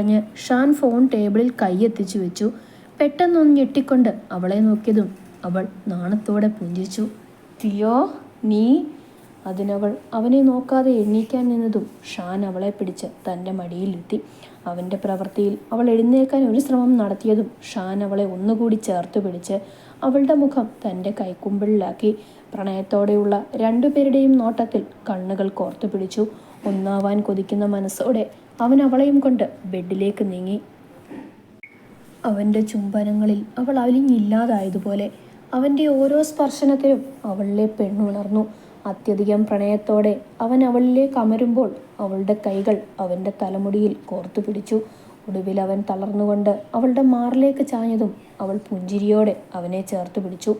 പറഞ്ഞ് ഷാൻ ഫോൺ ടേബിളിൽ കൈയെത്തിച്ചു വെച്ചു. പെട്ടെന്നൊന്ന് ഞെട്ടിക്കൊണ്ട് അവളെ നോക്കിയതും അവൾ നാണത്തോടെ പുഞ്ചിച്ചു തിയോ നീ? അതിനവൾ അവനെ നോക്കാതെ എണ്ണീക്കാൻ നിന്നതും ഷാൻ അവളെ പിടിച്ച് തന്റെ മടിയിലിരുത്തി. അവന്റെ പ്രവൃത്തിയിൽ അവൾ എഴുന്നേക്കാൻ ഒരു ശ്രമം നടത്തിയതും ഷാൻ അവളെ ഒന്നുകൂടി ചേർത്ത് പിടിച്ച് അവളുടെ മുഖം തന്റെ കൈക്കുമ്പിളിലാക്കി. പ്രണയത്തോടെയുള്ള രണ്ടുപേരുടെയും നോട്ടത്തിൽ കണ്ണുകൾ കോർത്തു പിടിച്ചു ഒന്നാവാൻ കൊതിക്കുന്ന മനസ്സോടെ അവൻ അവളെയും കൊണ്ട് ബെഡിലേക്ക് നീങ്ങി. അവന്റെ ചുംബനങ്ങളിൽ അവൾ അലിഞ്ഞില്ലാതായതുപോലെ അവന്റെ ഓരോ സ്പർശനത്തിലും അവളിലെ പെണ്ണുണർന്നു. അത്യധികം പ്രണയത്തോടെ അവൻ അവളിലേക്ക് അമരുമ്പോൾ അവളുടെ കൈകൾ അവന്റെ തലമുടിയിൽ കോർത്തു പിടിച്ചു. ഒടുവിൽ അവൻ തളർന്നുകൊണ്ട് അവളുടെ മാറിലേക്ക് ചാഞ്ഞതും അവൾ പുഞ്ചിരിയോടെ അവനെ ചേർത്ത് പിടിച്ചു.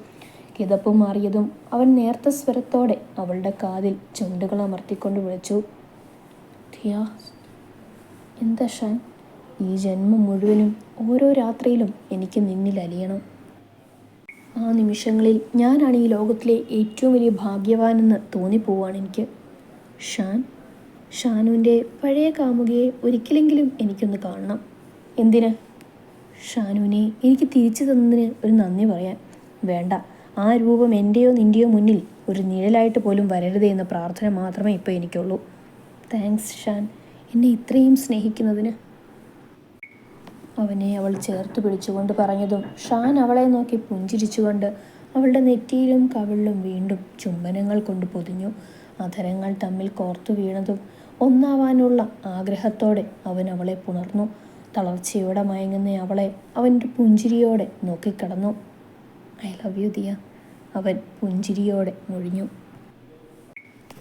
കിതപ്പ് മാറിയതും അവൻ നേർത്ത സ്വരത്തോടെ അവളുടെ കാതിൽ ചുണ്ടുകൾ അമർത്തിക്കൊണ്ട് വിളിച്ചു. ധിയാ എന്താ ഷാൻ? ഈ ജന്മം മുഴുവനും ഓരോ രാത്രിയിലും എനിക്ക് നിന്നിൽ അലിയണം. ആ നിമിഷങ്ങളിൽ ഞാനാണ് ഈ ലോകത്തിലെ ഏറ്റവും വലിയ ഭാഗ്യവാനെന്ന് തോന്നിപ്പോവാണ് എനിക്ക്. ഷാൻ ഷാനുവിന്റെ പഴയ കാമുകയെ ഒരിക്കലെങ്കിലും എനിക്കൊന്ന് കാണണം. എന്തിന്? ഷാനുവിനെ എനിക്ക് തിരിച്ചു തന്നതിന് ഒരു നന്ദി പറയാൻ. വേണ്ട ആ രൂപം എന്റെയോ നിന്റെയോ മുന്നിൽ ഒരു നിഴലായിട്ട് പോലും വരരുതേ എന്ന പ്രാർത്ഥന മാത്രമേ ഇപ്പോൾ എനിക്കുള്ളൂ. താങ്ക്സ് ഷാൻ. എന്നെ ഇത്രയും സ്നേഹിക്കുന്നതിന്? അവനെ അവൾ ചേർത്ത് പിടിച്ചുകൊണ്ട് പറഞ്ഞതും ഷാൻ അവളെ നോക്കി പുഞ്ചിരിച്ചുകൊണ്ട് അവളുടെ നെറ്റിയിലും കവിളിലും വീണ്ടും ചുംബനങ്ങൾ കൊണ്ട് പൊതിഞ്ഞു. അധരങ്ങൾ തമ്മിൽ കോർത്തു വീണതും ഒന്നാവാനുള്ള ആഗ്രഹത്തോടെ അവൻ അവളെ പുണർന്നു. തളർച്ചയോടെ മയങ്ങുന്ന അവളെ അവന്റെ പുഞ്ചിരിയോടെ നോക്കിക്കടന്നു. ഐ ലവ് യു ദിയ അവൻ പുഞ്ചിരിയോടെ മൊഴിഞ്ഞു.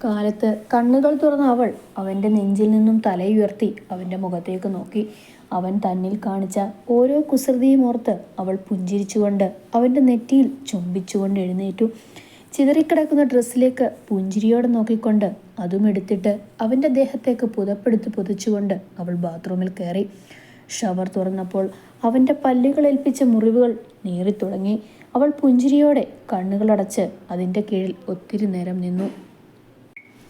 കാലത്ത് കണ്ണുകൾ തുറന്ന അവൾ അവന്റെ നെഞ്ചിൽ നിന്നും തലയുയർത്തി അവന്റെ മുഖത്തേക്ക് നോക്കി. അവൻ തന്നിൽ കാണിച്ച ഓരോ കുസൃതിയും ഓർത്ത് അവൾ പുഞ്ചിരിച്ചുകൊണ്ട് അവന്റെ നെറ്റിയിൽ ചുംബിച്ചുകൊണ്ട് എഴുന്നേറ്റു. ചിതറിക്കിടക്കുന്ന ഡ്രസ്സിലേക്ക് പുഞ്ചിരിയോടെ നോക്കിക്കൊണ്ട് അതും എടുത്തിട്ട് അവന്റെ ദേഹത്തേക്ക് പുതപ്പെടുത്ത് പുതച്ചുകൊണ്ട് അവൾ ബാത്റൂമിൽ കയറി. ഷവർ തുറന്നപ്പോൾ അവന്റെ പല്ലുകൾ ഏൽപ്പിച്ച മുറിവുകൾ നീറിത്തുടങ്ങി. അവൾ പുഞ്ചിരിയോടെ കണ്ണുകളടച്ച് അതിന്റെ കീഴിൽ ഒത്തിരി നേരം നിന്നു.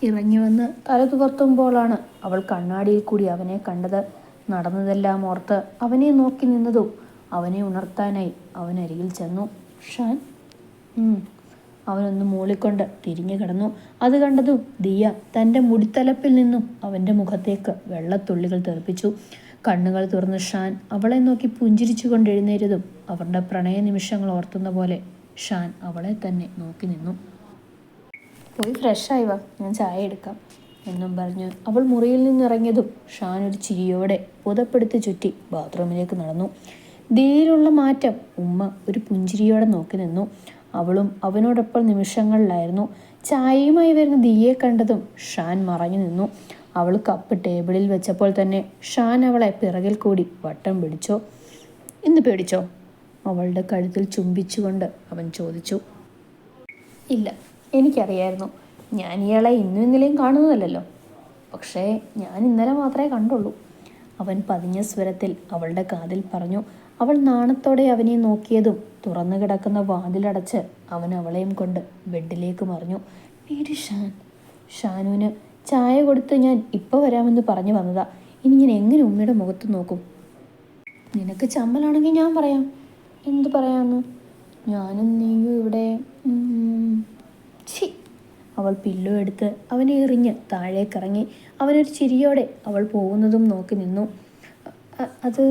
ഇറങ്ങി വന്ന് തല തുവർത്തുമ്പോഴാണ് അവൾ കണ്ണാടിയിൽ കൂടി അവനെ കണ്ടത്. നടന്നതെല്ലാം ഓർത്ത് അവനെ നോക്കി നിന്നതും അവനെ ഉണർത്താനായി അവൻ അരികിൽ ചെന്നു. ഷാൻ. അവനൊന്ന് മൂളിക്കൊണ്ട് തിരിഞ്ഞു കിടന്നു. അത് കണ്ടതും ദിയ തന്റെ മുടിത്തലപ്പിൽ നിന്നും അവന്റെ മുഖത്തേക്ക് വെള്ളത്തുള്ളികൾ തെറിപ്പിച്ചു. കണ്ണുകൾ തുറന്ന് ഷാൻ അവളെ നോക്കി പുഞ്ചിരിച്ചുകൊണ്ട് എഴുന്നേറ്റതും അവരുടെ പ്രണയ നിമിഷങ്ങൾ ഓർത്തുന്ന പോലെ ഷാൻ അവളെ തന്നെ നോക്കി നിന്നു. പോയി ഫ്രഷായി വാ. ഞാൻ ചായ എടുക്കാം എന്നും പറഞ്ഞു. അവൾ മുറിയിൽ നിന്നിറങ്ങിയതും ഷാൻ ഒരു ചിരിയോടെ പുതപ്പെടുത്ത് ചുറ്റി ബാത്റൂമിലേക്ക് നടന്നു. ധീരുള്ള മാറ്റം ഉമ്മ ഒരു പുഞ്ചിരിയോടെ നോക്കി നിന്നു. അവളും അവനോടൊപ്പം നിമിഷങ്ങളിലായിരുന്നു. ചായയുമായി വരുന്ന ദിയയെ കണ്ടതും ഷാൻ മറഞ്ഞു നിന്നു. അവൾ കപ്പ് ടേബിളിൽ വെച്ചപ്പോൾ തന്നെ ഷാൻ അവളെ പിറകിൽ കൂടി വട്ടം പിടിച്ചോ. ഇന്ന് പേടിച്ചോ? അവളുടെ കഴുത്തിൽ ചുംബിച്ചുകൊണ്ട് അവൻ ചോദിച്ചു. ഇല്ല എനിക്കറിയായിരുന്നു. ഞാൻ ഇയാളെ ഇന്നും ഇന്നലെയും കാണുന്നതല്ലല്ലോ. പക്ഷേ ഞാൻ ഇന്നലെ മാത്രമേ കണ്ടുള്ളൂ. അവൻ പതിഞ്ഞ സ്വരത്തിൽ അവളുടെ കാതിൽ പറഞ്ഞു അവൾ നാണത്തോടെ അവനെ നോക്കിയതും തുറന്നു കിടക്കുന്ന വാതിലടച്ച് അവൻ അവളെയും കൊണ്ട് ബെഡിലേക്ക് മറിഞ്ഞു. വീട് ഷാൻ ഷാനുവിന് ചായ കൊടുത്ത് ഞാൻ ഇപ്പോൾ വരാമെന്ന് പറഞ്ഞു വന്നതാ. ഇനി ഞാൻ എങ്ങനെ ഉമ്മയുടെ മുഖത്ത് നോക്കും? നിനക്ക് ചമ്മലാണെങ്കിൽ ഞാൻ പറയാം. എന്ത് പറയാമെന്ന് ഞാനും നീയും ഇവിടെ ഛി. അവൾ പില്ലോ എടുത്ത് അവനെ എറിഞ്ഞ് താഴേക്കിറങ്ങി അവനൊരു ചിരിയോടെ അവൾ പോകുന്നതും നോക്കി നിന്നു. അത്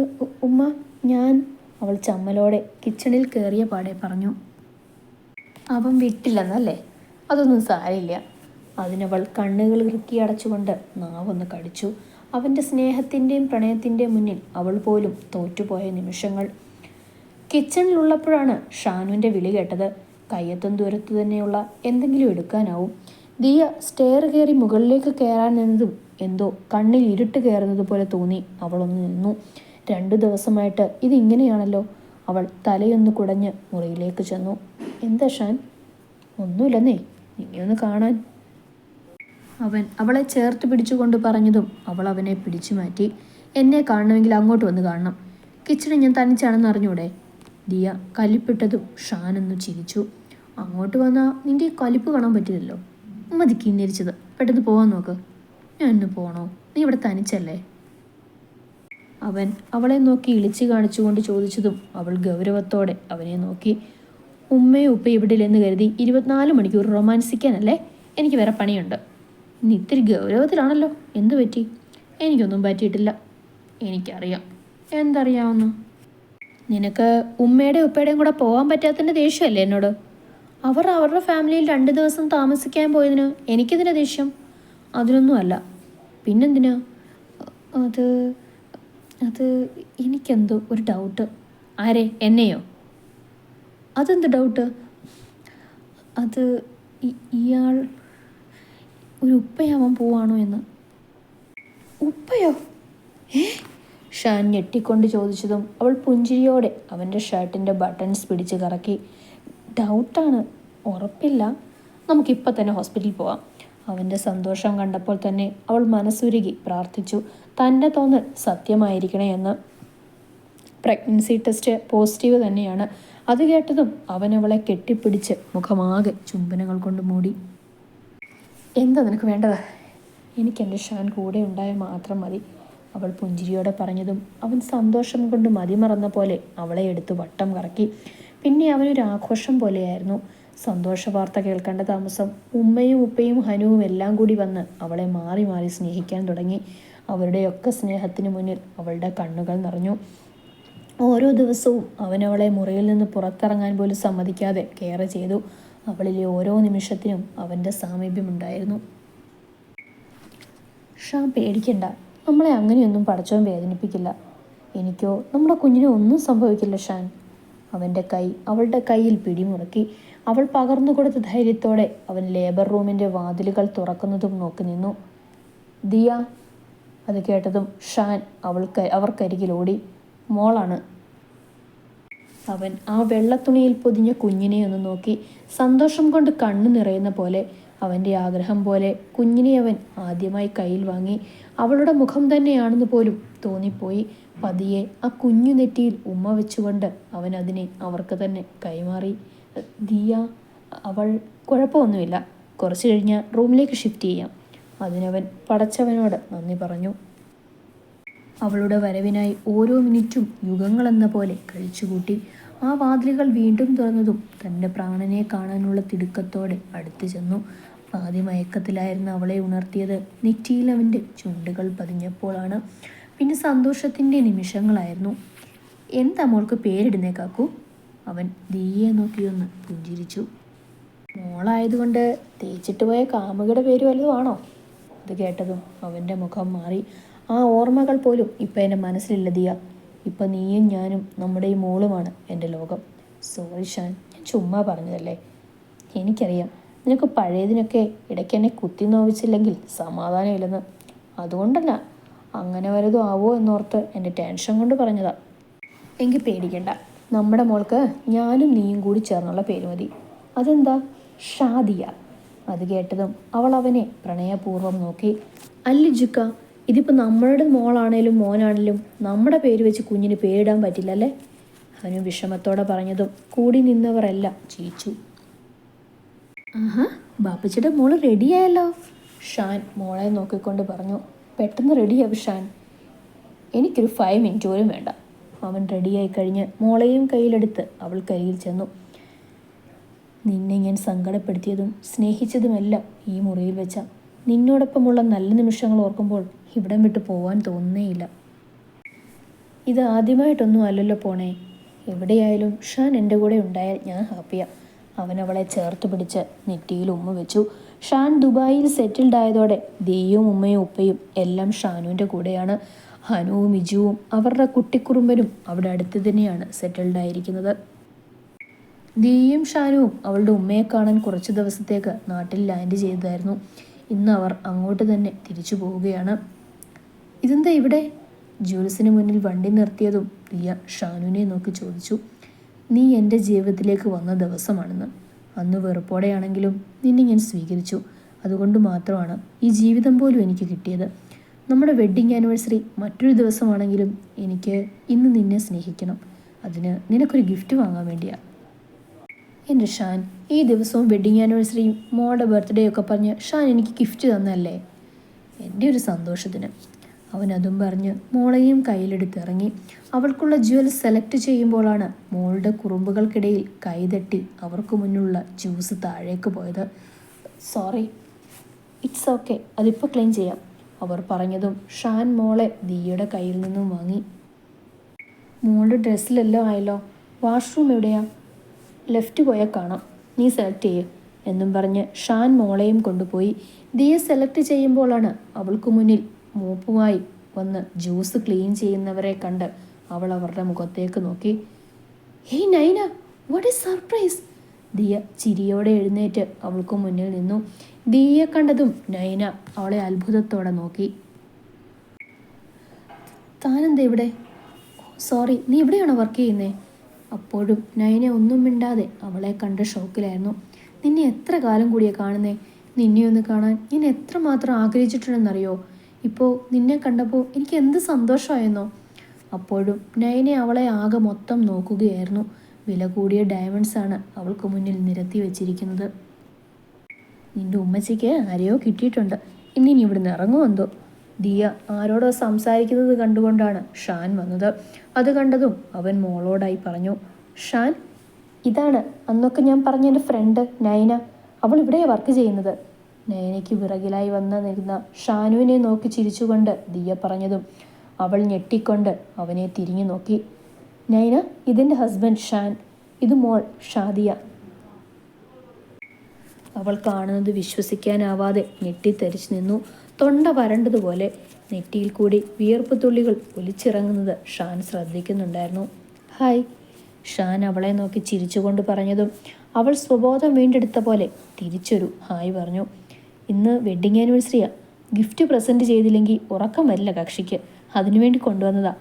ഉമ്മ ഞാൻ. അവൾ ചമ്മലോടെ കിച്ചണിൽ കയറിയ പാടെ പറഞ്ഞു. അവൻ വിട്ടില്ലെന്നല്ലേ? അതൊന്നും സാരില്ല അതിനവൾ കണ്ണുകൾ ഇറുക്കി അടച്ചുകൊണ്ട് നാവൊന്ന് കടിച്ചു. അവന്റെ സ്നേഹത്തിന്റെയും പ്രണയത്തിന്റെയും മുന്നിൽ അവൾ പോലും തോറ്റുപോയ നിമിഷങ്ങൾ. കിച്ചണിലുള്ളപ്പോഴാണ് ഷാനുവിന്റെ വിളി കേട്ടത്. കയ്യെത്തും ദൂരത്ത് തന്നെയുള്ള എന്തെങ്കിലും എടുക്കാനാവും. ദിയ സ്റ്റെയർ കയറി മുകളിലേക്ക് കയറാൻ നിന്നതും എന്തോ കണ്ണിൽ ഇരുട്ട് കയറുന്നത് പോലെ തോന്നി അവളൊന്ന് നിന്നു. രണ്ടു ദിവസമായിട്ട് ഇതിങ്ങനെയാണല്ലോ അവൾ തലയൊന്ന് കുടഞ്ഞ് മുറിയിലേക്ക് ചെന്നു. എന്താ ഷാൻ? ഒന്നുമില്ലെന്നേ നിന്നെ ഒന്ന് കാണാൻ. അവൻ അവളെ ചേർത്ത് പിടിച്ചുകൊണ്ട് പറഞ്ഞതും അവൾ അവനെ പിടിച്ചു മാറ്റി. എന്നെ കാണണമെങ്കിൽ അങ്ങോട്ട് വന്ന് കാണണം. കിച്ചണിൽ ഞാൻ തനിച്ചാണെന്ന് അറിഞ്ഞൂടെ? ദിയ കലിപ്പിട്ടതും ഷാനെന്നു ചിരിച്ചു. അങ്ങോട്ട് വന്നാൽ നിന്റെ ഈ കലിപ്പ് കാണാൻ പറ്റില്ലല്ലോ. മതി കിന്നിരിച്ചത്. പെട്ടെന്ന് പോവാൻ നോക്ക്. ഞാൻ ഇന്ന് പോകണോ നീ ഇവിടെ തനിച്ചല്ലേ? അവൻ അവളെ നോക്കി ഇളിച്ചു കാണിച്ചുകൊണ്ട് ചോദിച്ചതും അവൾ ഗൗരവത്തോടെ അവനെ നോക്കി. ഉമ്മയും ഉപ്പയും ഇവിടെ ഇല്ലെന്ന് കരുതി ഇരുപത്തിനാല് മണിക്കൂർ റൊമാൻസിക്കാനല്ലേ? എനിക്ക് വേറെ പണിയുണ്ട്. ഇന്ന് ഇത്തിരി ഗൗരവത്തിലാണല്ലോ. എന്ത് പറ്റി? എനിക്കൊന്നും പറ്റിയിട്ടില്ല. എനിക്കറിയാം. എന്തറിയാവുന്നു? നിനക്ക് ഉമ്മയുടെ ഉപ്പയുടെയും കൂടെ പോകാൻ പറ്റാത്തതിന്റെ ദേഷ്യമല്ലേ എന്നോട്? അവർ അവരുടെ ഫാമിലിയിൽ രണ്ട് ദിവസം താമസിക്കാൻ പോയതിന് എനിക്കെതിരെ ദേഷ്യം? അതിനൊന്നുമല്ല. പിന്നെന്തിനാ? അത് അത് എനിക്കെന്തോ ഒരു ഡൗട്ട് ആരെ? എന്നെയോ? അതെന്ത് ഡൗട്ട് അത് ഇയാൾ ഒരു ഉപ്പയാവാൻ പോവാണോ എന്ന്. ഉപ്പയോ? ഏ? ഷാൻ ഞെട്ടിക്കൊണ്ട് ചോദിച്ചതും അവൾ പുഞ്ചിരിയോടെ അവന്റെ ഷർട്ടിന്റെ ബട്ടൺസ് പിടിച്ച് കറക്കി ഡൗട്ടാണ് ഉറപ്പില്ല നമുക്കിപ്പോൾ തന്നെ ഹോസ്പിറ്റലിൽ പോവാം. അവന്റെ സന്തോഷം കണ്ടപ്പോൾ തന്നെ അവൾ മനസ്സുരുകി പ്രാർത്ഥിച്ചു തന്റെ തോന്നൽ സത്യമായിരിക്കണേ എന്ന്. പ്രഗ്നൻസി ടെസ്റ്റ് പോസിറ്റീവ് തന്നെയാണ്. അത് കേട്ടതും അവൻ അവളെ കെട്ടിപ്പിടിച്ച് മുഖമാകെ ചുംബനങ്ങൾ കൊണ്ട് മൂടി. എന്താ നിനക്ക് വേണ്ടത്? എനിക്ക് എന്റെ ഷാൻ കൂടെ ഉണ്ടായാൽ മാത്രം മതി. അവൾ പുഞ്ചിരിയോടെ പറഞ്ഞതും അവൻ സന്തോഷം കൊണ്ട് മതിമറന്ന പോലെ അവളെ എടുത്ത് വട്ടം കറക്കി. പിന്നെ അവനൊരു ആഘോഷം പോലെയായിരുന്നു. സന്തോഷ വാർത്ത കേൾക്കേണ്ട താമസം. ഉമ്മയും ഉപ്പയും ഹനുവും എല്ലാം കൂടി വന്ന് അവളെ മാറി മാറി സ്നേഹിക്കാൻ തുടങ്ങി. അവരുടെയൊക്കെ സ്നേഹത്തിന് മുന്നിൽ അവളുടെ കണ്ണുകൾ നിറഞ്ഞു. ഓരോ ദിവസവും അവൻ അവളെ മുറിയിൽ നിന്ന് പുറത്തിറങ്ങാൻ പോലും സമ്മതിക്കാതെ കെയർ ചെയ്തു. അവളിലെ ഓരോ നിമിഷത്തിനും അവന്റെ സാമീപ്യമുണ്ടായിരുന്നു. ഷാ പേടിക്കണ്ട. നമ്മളെ അങ്ങനെയൊന്നും പടച്ചവൻ വേദനിപ്പിക്കില്ല. എനിക്കോ നമ്മുടെ കുഞ്ഞിനോ ഒന്നും സംഭവിക്കില്ല ഷാൻ. അവന്റെ കൈ അവളുടെ കയ്യിൽ പിടിമുറുക്കി അവൾ പകർന്നു കൊടുത്ത ധൈര്യത്തോടെ അവൻ ലേബർ റൂമിന്റെ വാതിലുകൾ തുറക്കുന്നതും നോക്കി നിന്നു. ദിയ അത് കേട്ടതും ഷാൻ അവൾക്ക് അവർക്കരികിൽ ഓടി. മോളാണ്. അവൻ ആ വെള്ളത്തുണിയിൽ പൊതിഞ്ഞ കുഞ്ഞിനെ ഒന്ന് നോക്കി സന്തോഷം കൊണ്ട് കണ്ണു നിറയുന്ന പോലെ അവന്റെ ആഗ്രഹം പോലെ കുഞ്ഞിനെ അവൻ ആദ്യമായി കയ്യിൽ വാങ്ങി അവളുടെ മുഖം തന്നെയാണെന്ന് പോലും തോന്നിപ്പോയി. പതിയെ ആ കുഞ്ഞു നെറ്റിയിൽ ഉമ്മ വെച്ചുകൊണ്ട് അവൻ അതിനെ അവർക്ക് തന്നെ കൈമാറി. ദിയ അവൾ കുഴപ്പമൊന്നുമില്ല. കുറച്ച് കഴിഞ്ഞ് റൂമിലേക്ക് ഷിഫ്റ്റ് ചെയ്യാം. അതിനവൻ പടച്ചവനോട് നന്ദി പറഞ്ഞു. അവളുടെ വരവിനായി ഓരോ മിനിറ്റും യുഗങ്ങളെന്ന പോലെ കഴിച്ചുകൂട്ടി. ആ വാതിലുകൾ വീണ്ടും തുറന്നതും തന്റെ പ്രാണനെ കാണാനുള്ള തിടുക്കത്തോടെ അടുത്തു ചെന്നു. പാതി മയക്കത്തിലായിരുന്നു അവളെ ഉണർത്തിയത്. നെറ്റിയിൽ അവന്റെ ചുണ്ടുകൾ പതിഞ്ഞപ്പോഴാണ്. പിന്നെ സന്തോഷത്തിന്റെ നിമിഷങ്ങളായിരുന്നു. എന്താ മോൾക്ക് പേരിടുന്നേ കാക്കു? അവൻ ദീയെ നോക്കിയൊന്ന് പുഞ്ചിരിച്ചു. മോളായതുകൊണ്ട് തേച്ചിട്ട് പോയ കാമുകയുടെ പേര് വലുതുമാണോ അത് കേട്ടതും അവന്റെ മുഖം മാറി. ആ ഓർമ്മകൾ പോലും ഇപ്പം എന്റെ മനസ്സിലില്ല ദിയ. ഇപ്പം നീയും ഞാനും നമ്മുടെ ഈ മോളുമാണ് എന്റെ ലോകം. സോറി ഷാൻ ഞാൻ ചുമ്മാ പറഞ്ഞതല്ലേ? എനിക്കറിയാം. നിനക്ക് പഴയതിനൊക്കെ ഇടയ്ക്ക് എന്നെ കുത്തി നോവിച്ചില്ലെങ്കിൽ സമാധാനമില്ലെന്ന്. അതുകൊണ്ടല്ല അങ്ങനെ വരതും ആവോ എന്നോർത്ത് എന്റെ ടെൻഷൻ കൊണ്ട് പറഞ്ഞതാ. എങ്കിൽ പേടിക്കണ്ട. നമ്മുടെ മോൾക്ക് ഞാനും നീയും കൂടി ചേർന്നുള്ള പേര് മതി. അതെന്താ? ഷാദിയ. അത് കേട്ടതും അവൾ അവനെ പ്രണയപൂർവം നോക്കി. അല്ലിജുക്ക ഇതിപ്പോൾ നമ്മളുടെ മോളാണേലും മോനാണേലും നമ്മുടെ പേര് വെച്ച് കുഞ്ഞിന് പേരിടാൻ പറ്റില്ല അല്ലേ അവനും വിഷമത്തോടെ പറഞ്ഞതും കൂടി നിന്നവരെല്ലാം ചിരിച്ചു. ബാപ്പച്ചിയുടെ മോൾ റെഡിയായല്ലോ. ഷാൻ മോളെ നോക്കിക്കൊണ്ട് പറഞ്ഞു പെട്ടെന്ന് റെഡിയാവും ഷാൻ. എനിക്കൊരു ഫൈവ് മിനിറ്റ് പോലും വേണ്ട. അവൻ റെഡിയായി കഴിഞ്ഞ് മോളെയും കയ്യിലെടുത്ത് അവൾ കയ്യിൽ ചെന്നു. നിന്നെ ഞാൻ സങ്കടപ്പെടുത്തിയതും സ്നേഹിച്ചതുമെല്ലാം ഈ മുറിയിൽ വെച്ച. നിന്നോടൊപ്പമുള്ള നല്ല നിമിഷങ്ങൾ ഓർക്കുമ്പോൾ ഇവിടം വിട്ട് പോവാൻ തോന്നുന്നേയില്ല. ഇത് ആദ്യമായിട്ടൊന്നും അല്ലല്ലോ പോണേ. എവിടെയായാലും ഷാൻ എന്റെ കൂടെ ഉണ്ടായാൽ ഞാൻ ഹാപ്പിയാ. അവൻ അവളെ ചേർത്ത് പിടിച്ച് നെറ്റിയിൽ ഉമ്മ വെച്ചു. ഷാൻ ദുബായിൽ സെറ്റിൽഡ് ആയതോടെ ദിയും ഉമ്മയും ഉപ്പയും എല്ലാം ഷാനുവിന്റെ കൂടെയാണ്. ഹനുവും ഇജുവും അവരുടെ കുട്ടിക്കുറുമ്പനും അവിടെ അടുത്ത് തന്നെയാണ് സെറ്റിൽഡ് ആയിരിക്കുന്നത്. ദിയും ഷാനുവും അവളുടെ ഉമ്മയെ കാണാൻ കുറച്ച് ദിവസത്തേക്ക് നാട്ടിൽ ലാൻഡ് ചെയ്തതായിരുന്നു. ഇന്ന് അവർ അങ്ങോട്ട് തന്നെ തിരിച്ചു പോവുകയാണ്. ഇതെന്താ ഇവിടെ? ജൂൽസിന് മുന്നിൽ വണ്ടി നിർത്തിയതും ദിയ ഷാനുവിനെ നോക്കി ചോദിച്ചു. നീ എന്റെ ജീവിതത്തിലേക്ക് വന്ന ദിവസമാണെന്ന്. അന്ന് വെറുപ്പോടെയാണെങ്കിലും നിന്നെ ഞാൻ സ്വീകരിച്ചു. അതുകൊണ്ട് മാത്രമാണ് ഈ ജീവിതം പോലും എനിക്ക് കിട്ടിയത്. നമ്മുടെ വെഡ്ഡിങ് ആനിവേഴ്സറി മറ്റൊരു ദിവസമാണെങ്കിലും എനിക്ക് ഇന്ന് നിന്നെ സ്നേഹിക്കണം. അതിന് നിനക്കൊരു ഗിഫ്റ്റ് വാങ്ങാൻ വേണ്ടിയാണ് എന്റെ ഷാൻ ഈ ദിവസവും വെഡ്ഡിങ് ആനിവേഴ്സറിയും മോളുടെ ബർത്ത്ഡേ ഒക്കെ പറഞ്ഞ് ഷാൻ എനിക്ക് ഗിഫ്റ്റ് തന്നല്ലേ? എന്റെ ഒരു സന്തോഷത്തിന്. അവൻ അതും പറഞ്ഞ് മോളെയും കയ്യിലെടുത്തിറങ്ങി അവൾക്കുള്ള ജ്വൽ സെലക്ട് ചെയ്യുമ്പോഴാണ് മോളുടെ കുറുമ്പുകൾക്കിടയിൽ കൈതട്ടി അവർക്ക് മുന്നിലുള്ള ജ്യൂസ് താഴേക്ക് പോയത്. സോറി ഇറ്റ്സ് ഓക്കെ അതിപ്പോൾ ക്ലീൻ ചെയ്യാം അവർ പറഞ്ഞതും ഷാൻ മോളെ ദിയയുടെ കയ്യിൽ നിന്നും വാങ്ങി. മോളുടെ ഡ്രസ്സിലെല്ലാം ആയല്ലോ വാഷ്റൂം എവിടെയാ? ലെഫ്റ്റ് പോയാൽ കാണാം നീ സെലക്ട് ചെയ്യ എന്നും പറഞ്ഞ് ഷാൻ മോളെയും കൊണ്ടുപോയി. ദിയെ സെലക്ട് ചെയ്യുമ്പോഴാണ് അവൾക്ക് മുന്നിൽ മൂപ്പുമായി വന്ന് ജ്യൂസ് ക്ലീൻ ചെയ്യുന്നവരെ കണ്ട് അവൾ അവരുടെ മുഖത്തേക്ക് നോക്കി. Hey Naina what is surprise Diya ചിരിയോടെ എഴുന്നേറ്റ് അവൾക്ക് മുന്നിൽ നിന്നു. ദിയെ കണ്ടതും നൈന അവളെ അത്ഭുതത്തോടെ നോക്കി. താനെന്താ ഇവിടെ? സോറി നീ ഇവിടെയാണോ വർക്ക് ചെയ്യുന്നേ? അപ്പോഴും നൈന ഒന്നും മിണ്ടാതെ അവളെ കണ്ട് ഷോക്കിലായിരുന്നു. നിന്നെ എത്ര കാലം കൂടിയാണ് കാണുന്നേ? നിന്നെ ഒന്ന് കാണാൻ ഞാൻ എത്രമാത്രം ആഗ്രഹിച്ചിട്ടുണ്ടെന്നറിയോ? ഇപ്പോൾ നിന്നെ കണ്ടപ്പോൾ എനിക്ക് എന്ത് സന്തോഷമായെന്നോ? അപ്പോഴും നയനെ അവളെ ആകെ മൊത്തം നോക്കുകയായിരുന്നു. വില കൂടിയ ആണ് അവൾക്ക് മുന്നിൽ നിരത്തി വെച്ചിരിക്കുന്നത്. നിന്റെ ഉമ്മച്ചിക്ക് ആരെയോ കിട്ടിയിട്ടുണ്ട്. ഇനി നീ ഇവിടുന്ന് ഇറങ്ങുമെന്തോ ദിയ ആരോടോ സംസാരിക്കുന്നത് കണ്ടുകൊണ്ടാണ് ഷാൻ വന്നത്. അത് കണ്ടതും അവൻ മോളോടായി പറഞ്ഞു ഷാൻ ഇതാണ് അന്നൊക്കെ ഞാൻ പറഞ്ഞ എന്റെ ഫ്രണ്ട് നയന. അവൾ ഇവിടെ വർക്ക് ചെയ്യുന്നത്. നയനയ്ക്ക് വിറകിലായി വന്ന് നിന്ന ഷാനുവിനെ നോക്കി ചിരിച്ചുകൊണ്ട് ദിയ പറഞ്ഞതും അവൾ ഞെട്ടിക്കൊണ്ട് അവനെ തിരിഞ്ഞു നോക്കി. നൈന ഇതിന്റെ ഹസ്ബൻഡ് ഷാൻ ഇത് മോൾ ഷാദിയ. അവൾ കാണുന്നത് വിശ്വസിക്കാനാവാതെ ഞെട്ടിത്തെറിച്ചു നിന്നു. തൊണ്ട വരണ്ടതുപോലെ നെറ്റിയിൽ കൂടി വിയർപ്പ് തുള്ളികൾ ഒലിച്ചിറങ്ങുന്നത് ഷാൻ ശ്രദ്ധിക്കുന്നുണ്ടായിരുന്നു. ഹായ് ഷാൻ അവളെ നോക്കി ചിരിച്ചുകൊണ്ട് പറഞ്ഞതും അവൾ സ്വബോധം വീണ്ടെടുത്ത പോലെ തിരിച്ചൊരു ഹായ് പറഞ്ഞു. ഇന്ന് വെഡിങ് ആനിവേഴ്സറിയാ ഗിഫ്റ്റ് പ്രസന്റ് ചെയ്തില്ലെങ്കിൽ ഉറക്കം വരില്ല കക്ഷിക്ക്. അതിനുവേണ്ടി കൊണ്ടുവന്നതാ.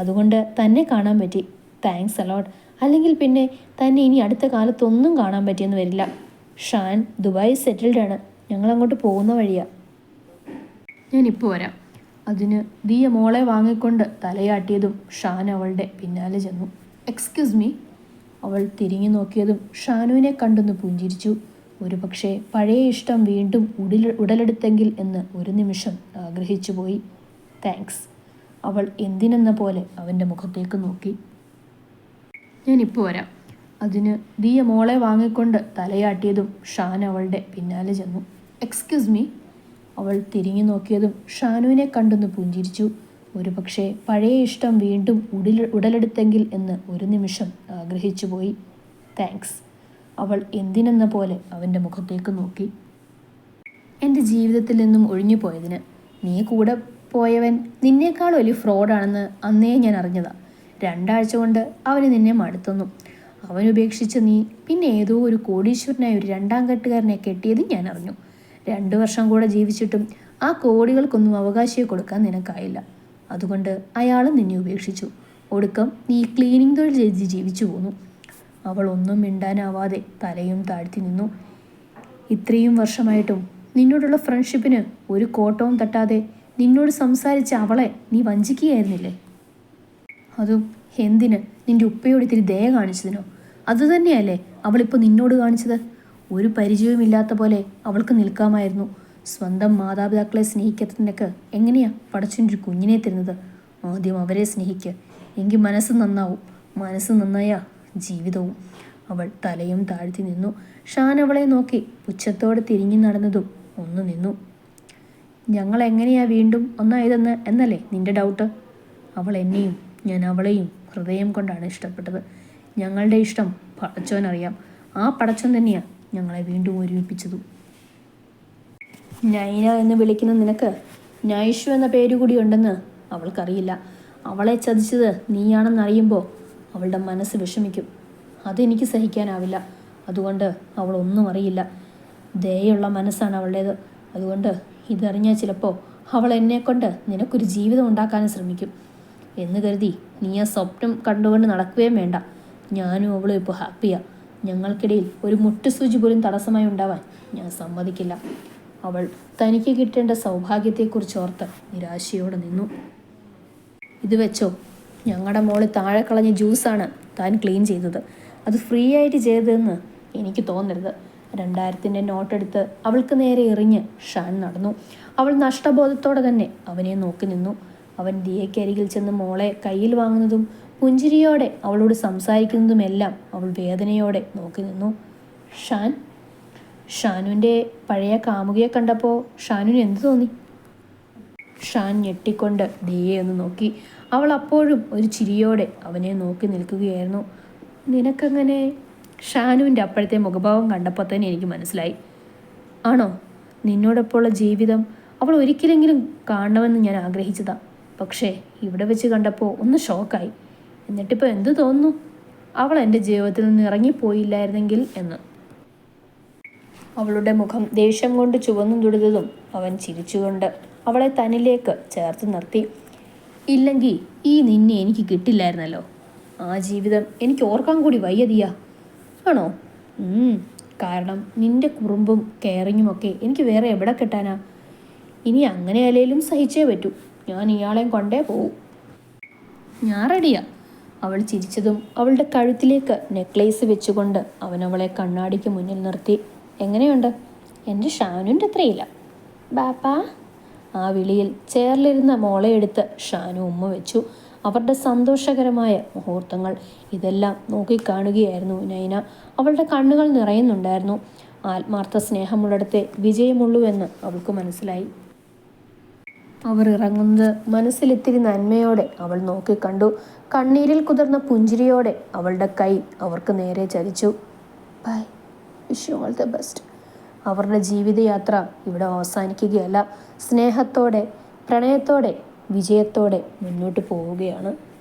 അതുകൊണ്ട് തന്നെ കാണാൻ പറ്റി. താങ്ക്സ് അലോട്ട് അല്ലെങ്കിൽ പിന്നെ തന്നെ ഇനി അടുത്ത കാലത്തൊന്നും കാണാൻ പറ്റിയെന്ന് വരില്ല. ഷാൻ ദുബായ് സെറ്റിൽഡ് ആണ്. ഞങ്ങൾ അങ്ങോട്ട് പോകുന്ന വഴിയാ. ഞാനിപ്പോൾ വരാം. അതിന് ദിയ മോളെ വാങ്ങിക്കൊണ്ട് തലയാട്ടിയതും ഷാൻ അവളുടെ പിന്നാലെ ചെന്നു. എക്സ്ക്യൂസ് മീ അവൾ തിരിഞ്ഞു നോക്കിയതും ഷാനുവിനെ കണ്ടൊന്ന് പുഞ്ചിരിച്ചു. ഒരു പക്ഷേ പഴയ ഇഷ്ടം വീണ്ടും ഉടൽ ഉടലെടുത്തെങ്കിൽ എന്ന് ഒരു നിമിഷം ആഗ്രഹിച്ചു പോയി. താങ്ക്സ്. അവൾ എന്തിനെന്ന പോലെ അവന്റെ മുഖത്തേക്ക് നോക്കി. ഞാനിപ്പോൾ വരാം. അതിന് ദിയ മോളെ വാങ്ങിക്കൊണ്ട് തലയാട്ടിയതും ഷാൻ അവളുടെ പിന്നാലെ ചെന്നു. Excuse me. അവൾ തിരിഞ്ഞു നോക്കിയതും ഷാനുവിനെ കണ്ടൊന്ന് പുഞ്ചിരിച്ചു. ഒരു പക്ഷേ പഴയ ഇഷ്ടം വീണ്ടും ഉടൽ ഉടലെടുത്തെങ്കിൽ എന്ന് ഒരു നിമിഷം ആഗ്രഹിച്ചു പോയി. താങ്ക്സ്. അവൾ എന്തിനെന്ന പോലെ അവന്റെ മുഖത്തേക്ക് നോക്കി. എന്റെ ജീവിതത്തിൽ നിന്നും ഒഴിഞ്ഞു പോയതിന് നീ കൂടെ പോയവൻ നിന്നേക്കാൾ വലിയ ഫ്രോഡാണെന്ന് അന്നേ ഞാൻ അറിഞ്ഞതാ. രണ്ടാഴ്ച കൊണ്ട് അവന് നിന്നെ മടുത്തുന്നു അവൻ ഉപേക്ഷിച്ച് നീ പിന്നെ ഏതോ ഒരു കോടീശ്വരനായ ഒരു രണ്ടാം കെട്ടുകാരനെ കെട്ടിയത് ഞാൻ അറിഞ്ഞു. രണ്ടു വർഷം കൂടെ ജീവിച്ചിട്ടും ആ കോടികൾക്കൊന്നും അവകാശിയെ കൊടുക്കാൻ നിനക്കായില്ല. അതുകൊണ്ട് അയാളും നിന്നെ ഉപേക്ഷിച്ചു. ഒടുക്കം നീ ക്ലീനിങ് തൊഴിൽ ചെയ്ത് ജീവിച്ചു പോന്നു. അവൾ ഒന്നും മിണ്ടാനാവാതെ തലയും താഴ്ത്തി നിന്നു. ഇത്രയും വർഷമായിട്ടും നിന്നോടുള്ള ഫ്രണ്ട്ഷിപ്പിന് ഒരു കോട്ടവും തട്ടാതെ നിന്നോട് സംസാരിച്ച അവളെ നീ വഞ്ചിക്കുകയായിരുന്നില്ലേ? അതും എന്തിന് നിന്റെ ഉപ്പയോട് ഇത്തിരി ദയ കാണിച്ചതിനോ? അതുതന്നെയല്ലേ അവളിപ്പോൾ നിന്നോട് കാണിച്ചത്? ഒരു പരിചയവുമില്ലാത്ത പോലെ അവൾക്ക് നിൽക്കാമായിരുന്നു. സ്വന്തം മാതാപിതാക്കളെ സ്നേഹിക്കുന്നതിനൊക്കെ എങ്ങനെയാ പടച്ചൊരു കുഞ്ഞിനെ തരുന്നത്? ആദ്യം അവരെ സ്നേഹിക്കുക എങ്കിൽ മനസ്സ് നന്നാവും. മനസ്സ് നന്നായാ ജീവിതവും. അവൾ തലയും താഴ്ത്തി നിന്നു. ഷാൻ അവളെ നോക്കി. പുച്ഛത്തോടെ തിരിഞ്ഞു നടന്നതും ഒന്ന് നിന്നു. ഞങ്ങൾ എങ്ങനെയാ വീണ്ടും ഒന്നായതെന്ന് എന്നല്ലേ നിന്റെ ഡൗട്ട് അവൾ എന്നെയും ഞാൻ അവളെയും ഹൃദയം കൊണ്ടാണ് ഇഷ്ടപ്പെട്ടത്. ഞങ്ങളുടെ ഇഷ്ടം പടച്ചോനറിയാം. ആ പടച്ചോൻ തന്നെയാണ് ഞങ്ങളെ വീണ്ടും ഒരുമിപ്പിച്ചതും. നൈന എന്ന് വിളിക്കുന്ന നിനക്ക് നൈഷു എന്ന പേര് കൂടി ഉണ്ടെന്ന് അവൾക്കറിയില്ല. അവളെ ചതിച്ചത് നീയാണെന്നറിയുമ്പോൾ അവളുടെ മനസ്സ് വിഷമിക്കും. അതെനിക്ക് സഹിക്കാനാവില്ല. അതുകൊണ്ട് അവൾ ഒന്നും അറിയില്ല. ദയുള്ള മനസ്സാണ് അവളുടേത്. അതുകൊണ്ട് ഇതറിഞ്ഞാൽ ചിലപ്പോൾ അവൾ എന്നെക്കൊണ്ട് നിനക്കൊരു ജീവിതം ഉണ്ടാക്കാനും ശ്രമിക്കും. എന്ന് കരുതി നീ ആ സ്വപ്നം കണ്ടുകൊണ്ട് നടക്കുകയും വേണ്ട. ഞാനും അവളും ഇപ്പോൾ ഹാപ്പിയാ. ഞങ്ങൾക്കിടയിൽ ഒരു മുട്ടുസൂചി പോലും തടസ്സമായി ഉണ്ടാവാൻ ഞാൻ സമ്മതിക്കില്ല. അവൾ തനിക്ക് കിട്ടേണ്ട സൗഭാഗ്യത്തെക്കുറിച്ച് ഓർത്ത് നിരാശയോടെ നിന്നു. ഇത് വെച്ചോ? ഞങ്ങളുടെ മോൾ താഴെ കളഞ്ഞ ജ്യൂസാണ് താൻ ക്ലീൻ ചെയ്തത്. അത് ഫ്രീ ആയിട്ട് ചെയ്തതെന്ന് എനിക്ക് തോന്നരുത്. രണ്ടായിരത്തിന്റെ നോട്ടെടുത്ത് അവൾക്ക് നേരെ എറിഞ്ഞ് ഷാൻ നടന്നു. അവൾ നഷ്ടബോധത്തോടെ തന്നെ അവനെ നോക്കി നിന്നു. അവൻ ദിയയ്ക്കരികിൽ ചെന്ന് മോളെ കയ്യിൽ വാങ്ങുന്നതും പുഞ്ചിരിയോടെ അവളോട് സംസാരിക്കുന്നതുമെല്ലാം അവൾ വേദനയോടെ നോക്കി നിന്നു. ഷാൻ ഷാനുവിന്റെ പഴയ കാമുകയെ കണ്ടപ്പോൾ ഷാനുവിന് എന്തു തോന്നി? ഷാൻ ഞെട്ടിക്കൊണ്ട് ദിയെ ഒന്ന് നോക്കി. അവൾ അപ്പോഴും ഒരു ചിരിയോടെ അവനെ നോക്കി നിൽക്കുകയായിരുന്നു. നിനക്കങ്ങനെ ഷാനുവിന്റെ അപ്പോഴത്തെ മുഖഭാവം കണ്ടപ്പോൾ തന്നെ എനിക്ക് മനസ്സിലായി. ആണോ? നിന്നോടൊപ്പമുള്ള ജീവിതം അവൾ ഒരിക്കലെങ്കിലും കാണണമെന്ന് ഞാൻ ആഗ്രഹിച്ചതാ. പക്ഷേ ഇവിടെ വെച്ച് കണ്ടപ്പോൾ ഒന്ന് ഷോക്കായി. എന്നിട്ടിപ്പോൾ എന്തു തോന്നുന്നു? അവൾ എന്റെ ജീവിതത്തിൽ നിന്ന് ഇറങ്ങിപ്പോയില്ലായിരുന്നെങ്കിൽ എന്ന്. അവളുടെ മുഖം ദേഷ്യം കൊണ്ട് ചുവന്നു തുടുത്തതും അവൻ ചിരിച്ചുകൊണ്ട് അവളെ തന്നിലേക്ക് ചേർത്ത് നിർത്തി. ഇല്ലെങ്കിൽ ഈ നിന്നെ എനിക്ക് കിട്ടില്ലായിരുന്നല്ലോ. ആ ജീവിതം എനിക്ക് ഓർക്കാൻ കൂടി വയ്യതിയാ. ആണോ? കാരണം നിന്റെ കുറുമ്പും കെയറിങ്ങും ഒക്കെ എനിക്ക് വേറെ എവിടെ കിട്ടാനാ? ഇനി അങ്ങനെ അല്ലേലും സഹിച്ചേ പറ്റൂ. ഞാൻ ഇയാളെയും കൊണ്ടേ പോവും. ഞാൻ റെഡിയാ അവൾ ചിരിച്ചതും അവളുടെ കഴുത്തിലേക്ക് നെക്ലേസ് വെച്ചുകൊണ്ട് അവൻ അവളെ കണ്ണാടിക്ക് മുന്നിൽ നിർത്തി. എങ്ങനെയുണ്ട്? എന്റെ ഷാനുവിന്റെ അത്രയില്ല. ബാപ്പാ? ആ വിളിയിൽ ചേർലിരുന്ന മോളെ എടുത്ത് ഷാനു ഉമ്മ വെച്ചു. അവരുടെ സന്തോഷകരമായ മുഹൂർത്തങ്ങൾ ഇതെല്ലാം നോക്കിക്കാണുകയായിരുന്നു നൈന. അവളുടെ കണ്ണുകൾ നിറയുന്നുണ്ടായിരുന്നു. ആത്മാർത്ഥ സ്നേഹമുള്ളിടത്തെ വിജയമുള്ളൂ എന്ന് അവൾക്ക് മനസ്സിലായി. അവർ ഇറങ്ങുന്നത് മനസ്സിലിത്തിരി നന്മയോടെ അവൾ നോക്കിക്കണ്ടു. കണ്ണീരിൽ കുതിർന്ന പുഞ്ചിരിയോടെ അവളുടെ കൈ അവർക്ക് നേരെ ചലിച്ചു bye wish you all the best അവരുടെ ജീവിതയാത്ര ഇവിടെ അവസാനിക്കുകയല്ല. സ്നേഹത്തോടെ പ്രണയത്തോടെ വിജയത്തോടെ മുന്നോട്ട് പോവുകയാണ്.